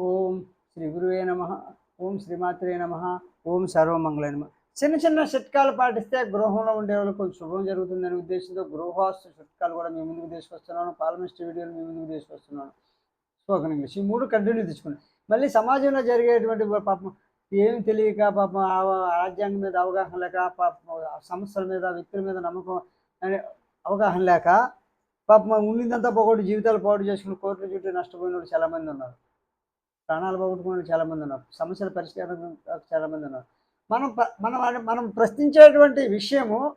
ఓం శ్రీ గురువే నమ. ఓం శ్రీమాత్రే నమ. ఓం సర్వమంగళ నమ. చిన్న చిన్న చిట్కాలు పాటిస్తే గృహంలో ఉండే వాళ్ళకి కొంచెం శుభం జరుగుతుందనే ఉద్దేశంతో గృహవాస్తు చిట్కాలు కూడా మీ ముందుకు తీసుకొస్తున్నాను. పార్లమెంట్ వీడియోలు మీ ముందుకు తీసుకొస్తున్నాను. Spoken English. ఈ మూడు కంటిన్యూ తెచ్చుకున్నాను మళ్ళీ సమాజంలో జరిగేటువంటి పాపం ఏమి తెలియక పాపం ఆ రాజ్యాంగం మీద అవగాహన లేక పాపం సమస్యల మీద వ్యక్తుల మీద నమ్మకం అనే అవగాహన లేక పాపం ఉండిందంతా పోగొట్టు జీవితాలు పాటు చేసుకుని కోర్టుల చుట్టూ నష్టపోయిన వాళ్ళు చాలామంది ఉన్నారు. ప్రాణాలు పోగొట్టుకున్న చాలామంది ఉన్నారు. సమస్యల పరిష్కారం చాలామంది ఉన్నారు. మనం ప- మనం మనం ప్రశ్నించేటువంటి విషయము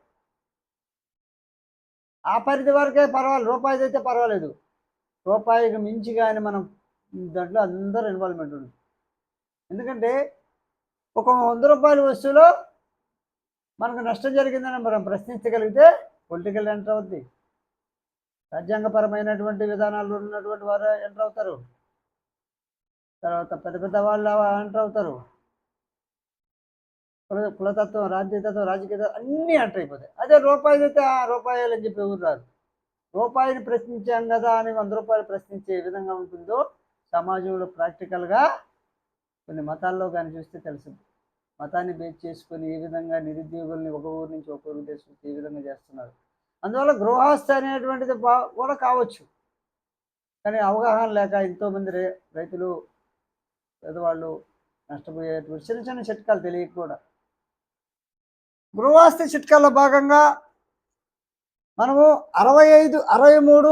ఆ పరిధి వరకే పర్వాలేదు రూపాయిది అయితే పర్వాలేదు. రూపాయికి మించి కానీ మనం దాంట్లో అందరూ ఇన్వాల్వ్మెంట్ ఉంది ఎందుకంటే ఒక వంద రూపాయల వస్తువులో మనకు నష్టం జరిగిందని మనం ప్రశ్నించగలిగితే పొలిటికల్ ఎంటర్ అవుద్ది. రాజ్యాంగపరమైనటువంటి విధానాలు ఉన్నటువంటి వారు ఎంటర్ అవుతారు. తర్వాత పెద్ద పెద్ద వాళ్ళు ఎంటర్ అవుతారు. కుల కులతత్వం రాజ్యతత్వం రాజకీయ అన్నీ ఎంటర్ అయిపోతాయి. అదే రూపాయలు అయితే ఆ రూపాయలు అని చెప్పి ఎవరు రాదు రూపాయిని ప్రశ్నించాం కదా అని వంద రూపాయలు ప్రశ్నించే ఏ విధంగా ఉంటుందో సమాజంలో ప్రాక్టికల్గా కొన్ని మతాల్లో కానీ చూస్తే తెలుసు. మతాన్ని బేస్ చేసుకొని ఏ విధంగా నిరుద్యోగుల్ని ఒక ఊరు నుంచి ఒక ఊరు తీసుకొచ్చి ఏ విధంగా చేస్తున్నారు? అందువల్ల గృహస్థ అనేటువంటిది బా కూడా కావచ్చు. కానీ అవగాహన లేక ఎంతోమంది రైతులు పేదవాళ్ళు నష్టపోయేటువంటి చిన్న చిన్న చిట్కాలు తెలియక కూడా. గృహస్థ చిట్కాల్లో భాగంగా మనము అరవై ఐదు అరవై మూడు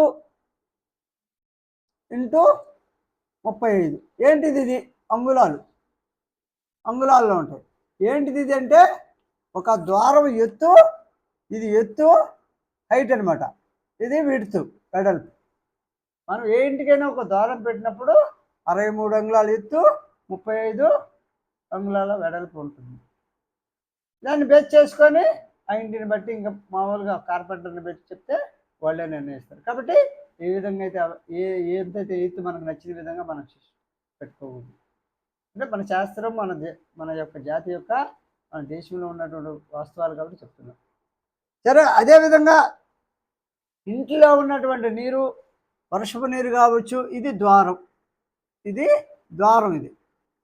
ఇంటూ ముప్పై ఐదు. ఏంటిది ఇది? అంగుళాలు. అంగుళాల్లో ఉంటాయి. ఏంటిది ఇది అంటే ఒక ద్వారం ఎత్తు ఇది ఎత్తు హైట్ అనమాట ఇది విడుతు వెడల్పు. మనం ఏ ఇంటికైనా ఒక ద్వారం పెట్టినప్పుడు అరవై మూడు అంగుళాలు ఎత్తు ముప్పై ఐదు అంగుళాల వెడల్పు ఉంటుంది. దాన్ని బేస్ చేసుకొని ఆ ఇంటిని బట్టి ఇంకా మామూలుగా కార్పెంటర్ని పెట్టి చెప్తే వాళ్ళే నిర్ణయిస్తారు. కాబట్టి ఏ విధంగా అయితే ఏ ఎంతైతే ఎత్తు మనకు నచ్చిన విధంగా మనం పెట్టుకోకూడదు. అంటే మన శాస్త్రం మన దే మన యొక్క జాతి యొక్క మన దేశంలో ఉన్నటువంటి వాస్తవాలు కాబట్టి చెప్తున్నాం. సరే అదేవిధంగా ఇంట్లో ఉన్నటువంటి నీరు వర్షపు నీరు కావచ్చు ఇది ద్వారం. ఇది ద్వారం ఇది.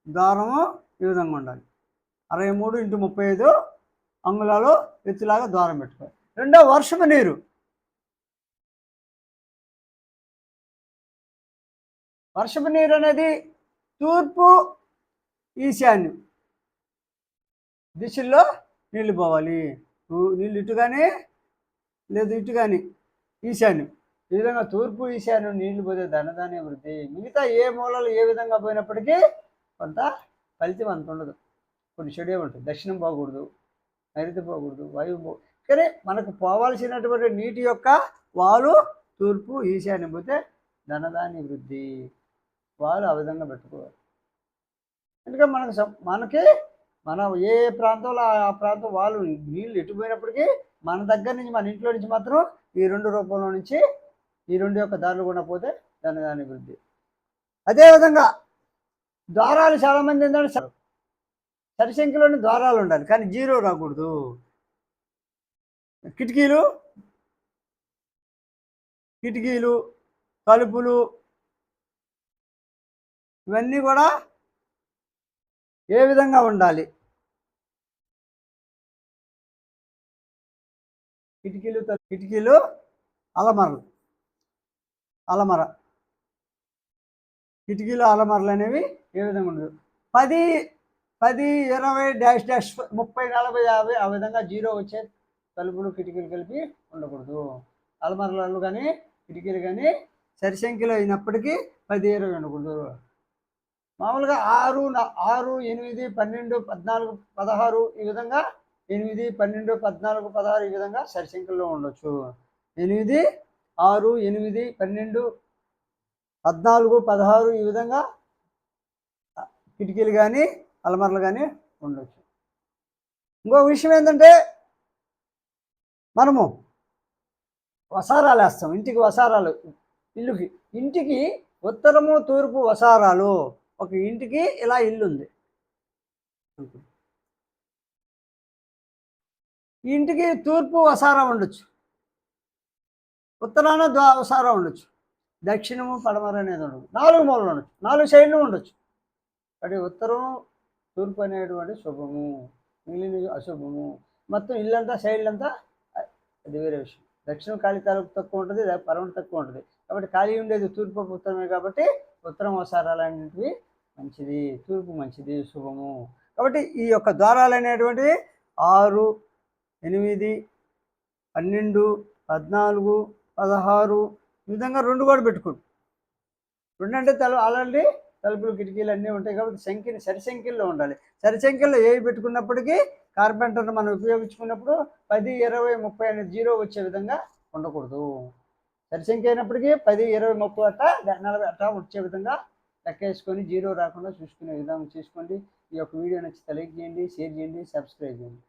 ద్వారము ఈ విధంగా ఉండాలి. అరవై మూడు ఇంటూ ముప్పై ఐదు అంగుళాలు ఎత్తులాగా ద్వారం పెట్టుకోవాలి. రెండో వర్షపు నీరు. వర్షపు నీరు అనేది తూర్పు ఈశాన్యం దిశల్లో నీళ్ళు పోవాలి. నీళ్ళు ఇటు కానీ లేదు ఇటు కానీ ఈశాన్యం. ఈ విధంగా తూర్పు ఈశాన్యం నీళ్ళు పోతే ధనధాన్య వృద్ధి. మిగతా ఏ మూలలు ఏ విధంగా పోయినప్పటికీ కొంత ఫలితం అంత ఉండదు. కొన్ని చెడే ఉంటుంది దక్షిణం పోకూడదు నైరుతి పోకూడదు వాయువు పో కానీ మనకు పోవాల్సినటువంటి నీటి యొక్క వాలు తూర్పు ఈశాన్యం పోతే ధనధాన్య వృద్ధి. వాళ్ళు ఆ విధంగా పెట్టుకోవాలి. ఎందుకంటే మనకు మనకి మనం ఏ ప్రాంతంలో ఆ ప్రాంతం వాళ్ళు నీళ్ళు ఎటుపోయినప్పటికీ మన దగ్గర నుంచి మన ఇంట్లో నుంచి మాత్రం ఈ రెండు రూపంలో నుంచి ఈ రెండు యొక్క దారులు కూడా పోతే దాని దాని వృద్ధి. అదేవిధంగా ద్వారాలు చాలామంది ఏంటంటే సరి సంఖ్యలోని ద్వారాలు ఉండాలి కానీ జీరో రాకూడదు. కిటికీలు కిటికీలు తలుపులు ఇవన్నీ కూడా ఏ విధంగా ఉండాలి? కిటికీలు కిటికీలు అలమరలు. అలమర. కిటికీలు అలమరలు అనేవి ఏ విధంగా ఉండదు. పది పది ఇరవై డాష్ డాష్ ముప్పై నలభై యాభై ఆ విధంగా జీరో వచ్చే తలుపులు కిటికీలు కలిపి ఉండకూడదు. అలమరలు కానీ కిటికీలు కానీ సరిసంఖ్యలో అయినప్పటికీ పది ఇరవై ఉండకూడదు. మామూలుగా ఆరు ఆరు ఎనిమిది పన్నెండు పద్నాలుగు పదహారు ఈ విధంగా ఎనిమిది పన్నెండు పద్నాలుగు పదహారు ఈ విధంగా సరిసంఖ్యలో ఉండొచ్చు. ఎనిమిది ఆరు ఎనిమిది పన్నెండు పద్నాలుగు పదహారు ఈ విధంగా కిటికీలు కానీ అలమరలు కానీ ఉండొచ్చు. ఇంకో విషయం ఏంటంటే మనము వసారాలు వేస్తాం. ఇంటికి వసారాలు ఇల్లుకి. ఇంటికి ఉత్తరము తూర్పు వసారాలు. ఒక ఇంటికి ఇలా ఇల్లు ఉంది ఈ ఇంటికి తూర్పు వసారా ఉండొచ్చు. ఉత్తరాన ద్వా ఉండొచ్చు. దక్షిణము పడమర అనేది ఉండదు నాలుగు మూలలు ఉండొచ్చు. నాలుగు సైడ్లు ఉండొచ్చు. కాబట్టి ఉత్తరం తూర్పు అనేటువంటి శుభము మిగిలిన అశుభము. మొత్తం ఇల్లంతా సైడ్లంతా అది వేరే విషయం. దక్షిణ ఖాళీ తాలూకు తక్కువ ఉంటుంది పరమటి తక్కువ ఉంటుంది. కాబట్టి ఖాళీ ఉండేది తూర్పు ఉత్తరమే కాబట్టి ఉత్తరం వసారాలు మంచిది తూర్పు మంచిది శుభము. కాబట్టి ఈ యొక్క ద్వారాలు అనేటువంటివి ఆరు ఎనిమిది పన్నెండు పద్నాలుగు పదహారు ఈ విధంగా రెండు కూడా పెట్టుకోండి. రెండు అంటే తల ఆల్రెడీ తలుపులు కిటికీలు అన్నీ ఉంటాయి కాబట్టి సంఖ్యని సరిసంఖ్యల్లో ఉండాలి. సరిసంఖ్యలో ఏవి పెట్టుకున్నప్పటికీ కార్పెంటర్ను మనం ఉపయోగించుకున్నప్పుడు పది ఇరవై ముప్పై అనేది జీరో వచ్చే విధంగా ఉండకూడదు. సరిసంఖ్య అయినప్పటికీ పది ఇరవై ముప్పై అట్ట నలభై అట్ట వచ్చే విధంగా లెక్క వేసుకొని జీరో రాకుండా చూసుకునే విధంగా చూసుకోండి. ఈ యొక్క వీడియో నచ్చితే లైక్ చేయండి షేర్ చేయండి సబ్స్క్రైబ్ చేయండి.